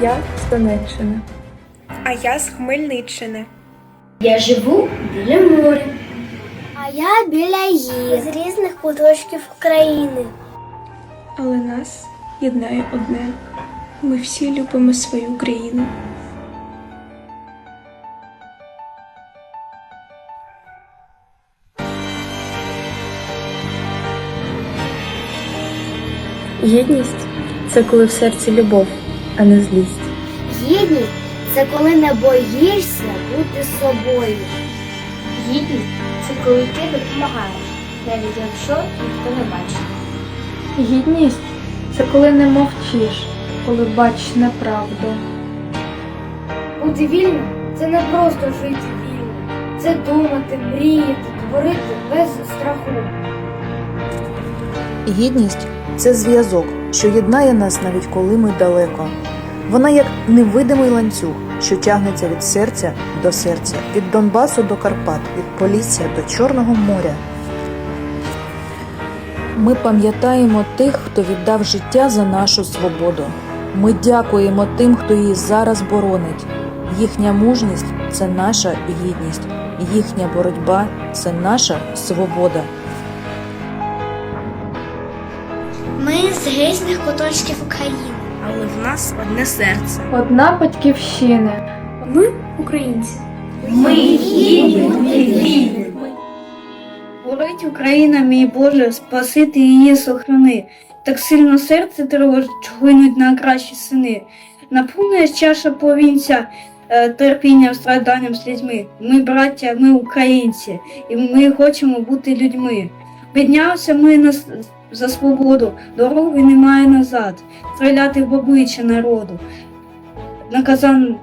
Я з Донеччини. А я з Хмельниччини. Я живу біля моря. А я біля гір з різних куточків України. Але нас єднає одне. Ми всі любимо свою країну. Єдність це коли в серці любов, а не злість. Гідність це коли не боїшся бути собою. Гідність це коли ти допомагаєш, навіть якщо ніхто не бачить. Гідність це коли не мовчиш, коли бачиш неправду. Бути вільним це не просто жити вільно, це думати, мріяти, творити без страху. Гідність це зв'язок, що єднає нас навіть коли ми далеко. Вона як невидимий ланцюг, що тягнеться від серця до серця, від Донбасу до Карпат, від Полісся до Чорного моря. Ми пам'ятаємо тих, хто віддав життя за нашу свободу. Ми дякуємо тим, хто її зараз боронить. Їхня мужність це наша гідність, їхня боротьба це наша свобода. З різних куточків України. Але в нас одне серце. Одна батьківщина. Ми українці. Ми гідні. Горить Україна, мій Боже, спасити її сохрани. Так сильно серце тривожить, глинуть на кращі сини. Наповнює чаша повінця е, терпінням, страданням, слізьми. Ми, браття, ми українці, і ми хочемо бути людьми. Піднявся ми на, за свободу, дороги немає назад, стріляти в обличчя народу. Наказан,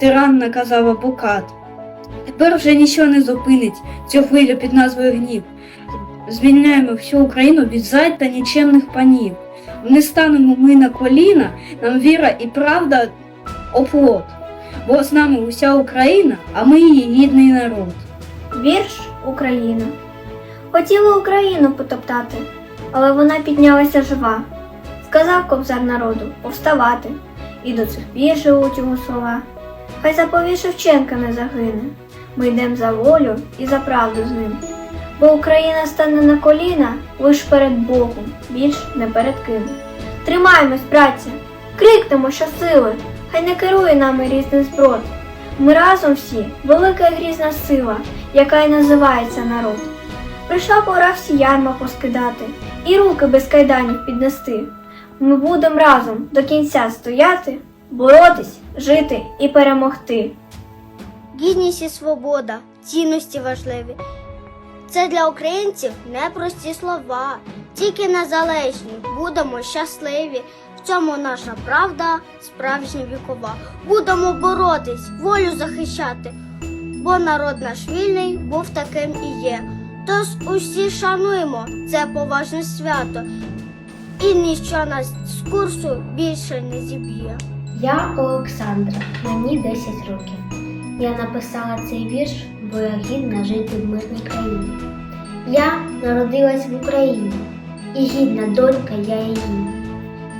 тиран наказав абокат. Тепер вже нічого не зупинить цю хвилю під назвою гнів. Звільняємо всю Україну від зайд та нічемних панів. Не станемо ми на коліна, нам віра і правда оплот. Бо з нами уся Україна, а ми її гідний народ. Вірш Україна. Хотіли Україну потоптати, але вона піднялася жива. Сказав кобзар народу повставати, і до цих пір живуть його слова. Хай заповідь Шевченка не загине. Ми йдемо за волю і за правду з ним. Бо Україна стане на коліна лиш перед Богом, більш не перед ким. Тримаємось, браття, крикнемо щосили, хай не керує нами різний зброд. Ми разом всі велика і грізна сила, яка й називається народ. Прийшла пора всі ярма поскидати і руки без кайданів піднести. Ми будемо разом до кінця стояти, боротись, жити і перемогти. Гідність і свобода, цінності важливі. Це для українців непрості слова. Тільки незалежні, будемо щасливі. В цьому наша правда, справжня вікова. Будемо боротись, волю захищати, бо народ наш вільний був таким і є. Тож усі шануємо це поважне свято, і ніщо нас з курсу більше не зіб'є. Я Олександра, мені 10 років. Я написала цей вірш, бо я гідна жити в мирній країні. Я народилась в Україні, і гідна донька я її.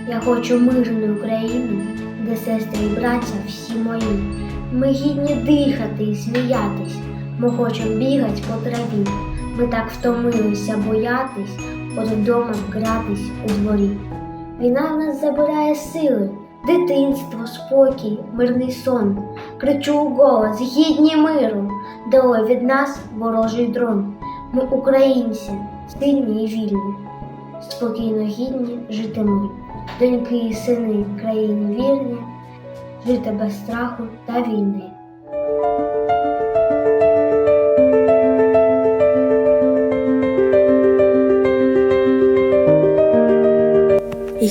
Я хочу мирну Україну, де сестри і браття всі мої. Ми гідні дихати і сміятись, ми хочемо бігать по траві. Ми так втомилися боятись, от вдома гратись у дворі. Війна в нас забирає сили, дитинство, спокій, мирний сон. Кричу у голос, гідні миру, доле від нас ворожий дрон. Ми українці, сильні і вільні, спокійно гідні жити. Доньки і сини країні вірні, жити без страху та війни.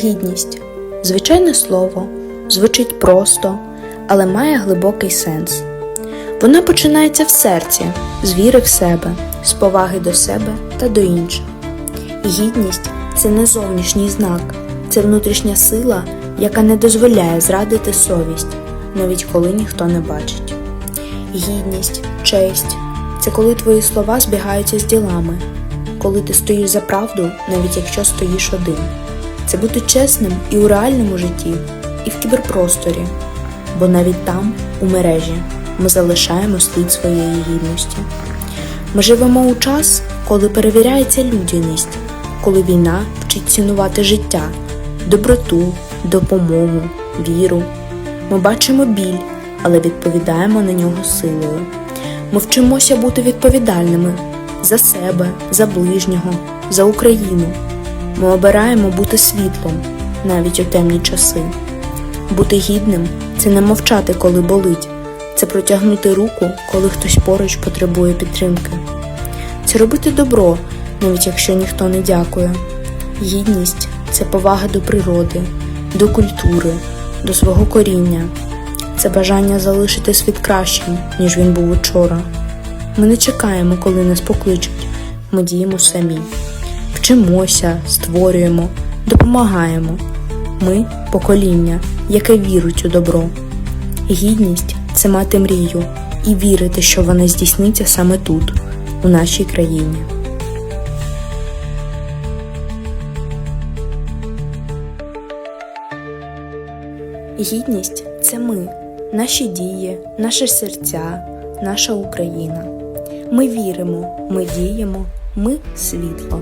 Гідність звичайне слово, звучить просто, але має глибокий сенс. Вона починається в серці, з віри в себе, з поваги до себе та до інших. Гідність це не зовнішній знак, це внутрішня сила, яка не дозволяє зрадити совість, навіть коли ніхто не бачить. Гідність, честь це коли твої слова збігаються з ділами, коли ти стоїш за правду, навіть якщо стоїш один. Це бути чесним і у реальному житті, і в кіберпросторі, бо навіть там, у мережі, ми залишаємо слід своєї гідності. Ми живемо у час, коли перевіряється людяність, коли війна вчить цінувати життя, доброту, допомогу, віру. Ми бачимо біль, але відповідаємо на нього силою. Ми вчимося бути відповідальними за себе, за ближнього, за Україну. Ми обираємо бути світлом навіть у темні часи. Бути гідним це не мовчати, коли болить, це протягнути руку, коли хтось поруч потребує підтримки. Це робити добро, навіть якщо ніхто не дякує. Гідність це повага до природи, до культури, до свого коріння. Це бажання залишити світ кращим, ніж він був учора. Ми не чекаємо, коли нас покличуть. Ми діємо самі. Вчимося, створюємо, допомагаємо. Ми покоління, яке вірить у добро. Гідність це мати мрію і вірити, що вона здійсниться саме тут, у нашій країні. Гідність це ми, наші дії, наші серця, наша Україна. Ми віримо, ми діємо, ми світло.